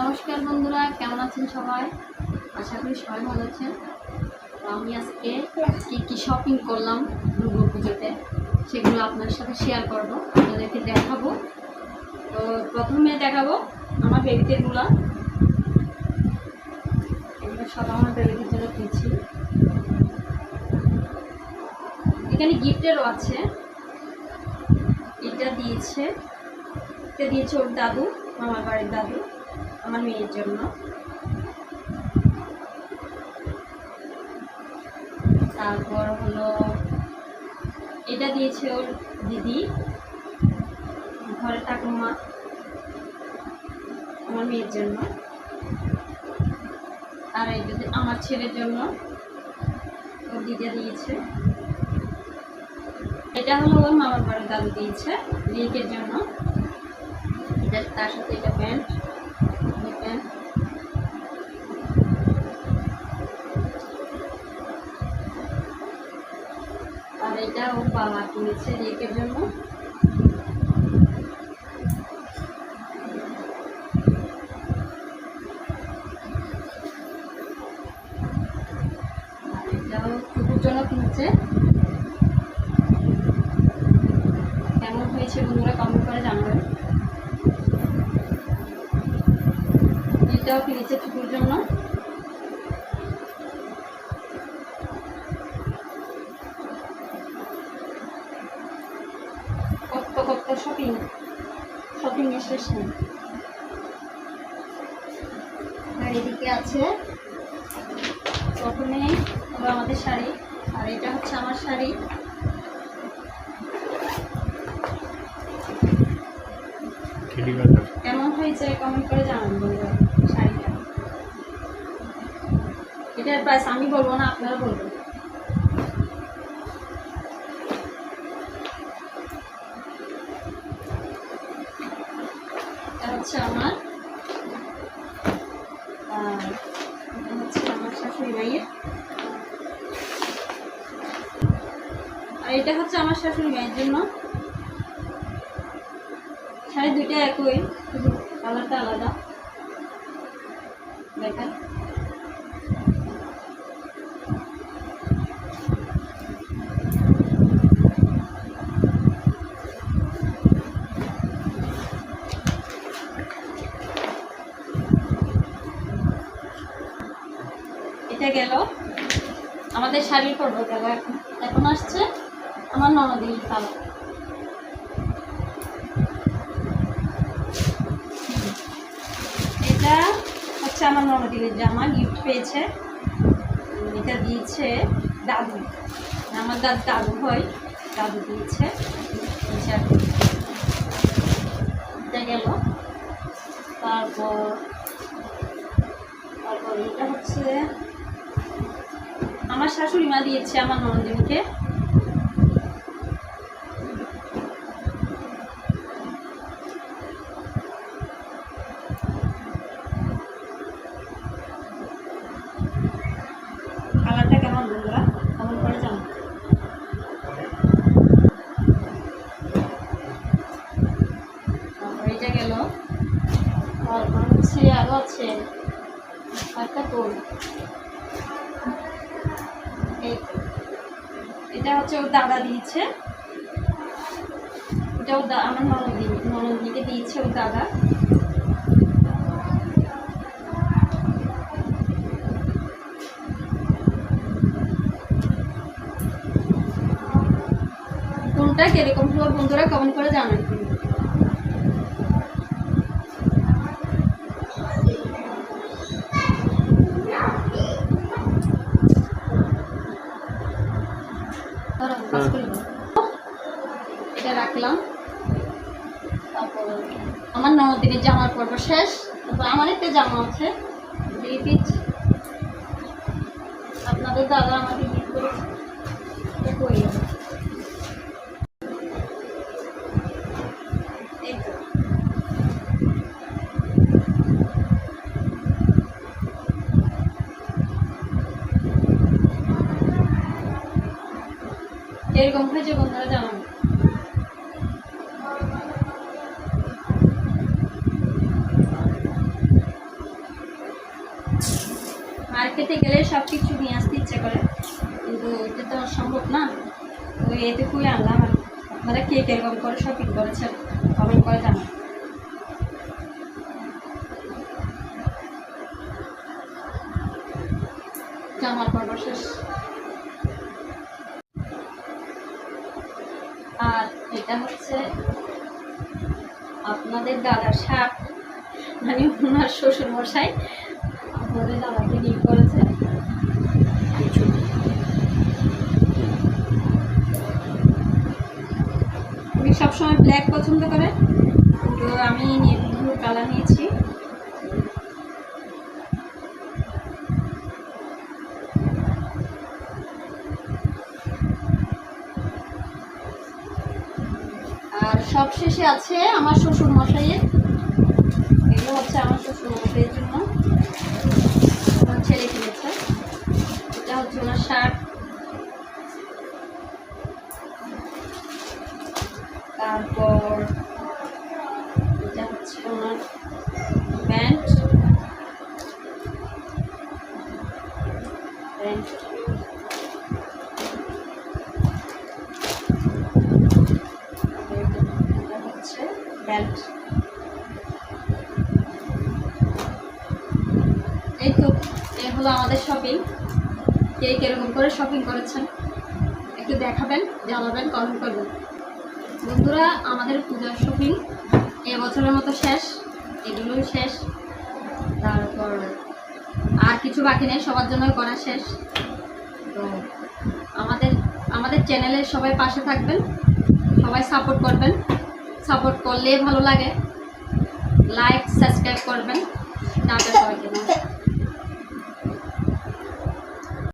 নমস্কার বন্ধুরা, কেমন আছেন সবাই? আশা করি সবাই ভালো আছেন। আমি আজকে কি কি শপিং করলাম দুর্গা পুজোতে সেগুলো আপনার সাথে শেয়ার করব, আপনাদেরকে দেখাবো। তো প্রথমে দেখাবো আমার বেবিদেরগুলো এগুলো সব আমার বেবিদের জন্য কিনছি এখানে গিফটেরও আছে। এটা দিয়েছে এটা দিয়েছে ওর দাদু, মামার বাড়ির দাদু। আমার মেয়ের জন্য। তারপর হলো, এটা দিয়েছে ওর দিদি, ঘরে ঠাকুমা আমার মেয়ের জন্য। আর এটা যে আমার ছেলের জন্য ওর দিদি দিয়েছে। এটা হলো ওর মামার বাড়ির দাদু দিয়েছে রিকের জন্য। এটা তার সাথে এটা প্যান্ট আর এটা ও বাবা কিনেছে রিকের জন্য কিনেছে কেমন হয়েছে বন্ধুরা কমেন্ট করে জানাবেন। এটাও কিনেছে টুকুর জন্য। শপিং শপিং নেই আর এদিকে আছে, প্রথমে হলো আমাদের শাড়ি, আর এটা হচ্ছে আমার শাড়ি। কেমন হয়েছে কমেন্ট করে জানান বন্ধুরা শাড়িটা। এটার প্রাইস আমি বলব না, আপনারা বলবেন এটা হচ্ছে আমার হচ্ছে আমার শাশুড়ি মাইয়ের আর এটা হচ্ছে আমার শাশুড়ি মায়ের জন্য। শাড়ি দুইটা একই, শুধু কালারটা আলাদা। দেখেন। এটা গেল, আমাদের শাড়ির পর্ব গেল এখন এখন আসছে আমার ননদির কালার এটা হচ্ছে আমার ননদিনের জামা গিফট পেয়েছে। এটা দিয়েছে দাদু। আমার দাদু দাদু হয়, দাদু দিয়েছে। কি। এটা গেল। তারপর তারপর এটা হচ্ছে আমার শাশুড়ি মা দিয়েছে আমার ননদিনকে। কালারটা কেমন কেমন করে হচ্ছে আরও আছে। একটা কোল। এটা হচ্ছে ওর দাদা দিয়েছে। এটা ওর আমার ননদি, ননদিকে দিয়েছে ওর দাদা। কোনটা কীরকম হলো বন্ধুরা কমেন্ট করে জানান ধরো, পাস করে দাও। এটা রাখলাম তারপর আমার ননদিনের জামার পর্ব শেষ। তারপর আমার একটা জামা আছে দিয়ে দিচ্ছি আপনাদের দাদা আমাকে গিফট করেছে। এরকম হয়েছে বন্ধুরা জানাব মার্কেটে গেলে সব কিছু নিয়ে আসতে ইচ্ছে করে। কিন্তু এটা তো সম্ভব না। তো এটুকুই আনলাম আর আপনারা কে কীরকম করে শপিং করেছেন কমেন্ট করে জানান। জামার পর্ব শেষ। আর এটা হচ্ছে আপনাদের দাদার শাক মানে ওনার শ্বশুর মশাই আপনাদের দাদাকে গিফট করেছে সবসময় ব্ল্যাক পছন্দ করে তো আমি ব্লু কালার নিয়েছি। আর সবশেষে আছে আমার শ্বশুর মশাইয়ের ওনার প্যান্ট প্যান্ট বেল্ট এই তো, এই হলো আমাদের শপিং কে কীরকম করে শপিং করেছেন? একটু দেখাবেন, জানাবেন কমেন্ট করবেন। বন্ধুরা, আমাদের পূজার শপিং এবছরের মতো শেষ, এগুলোই শেষ। তারপর আর কিছু বাকি নেই, সবার জন্য করা শেষ। তো আমাদের আমাদের চ্যানেলে সবাই পাশে থাকবেন, সবাই সাপোর্ট করবেন। সাপোর্ট করলে ভালো লাগে। লাইক সাবস্ক্রাইব করবেন। টাটা সবাইকে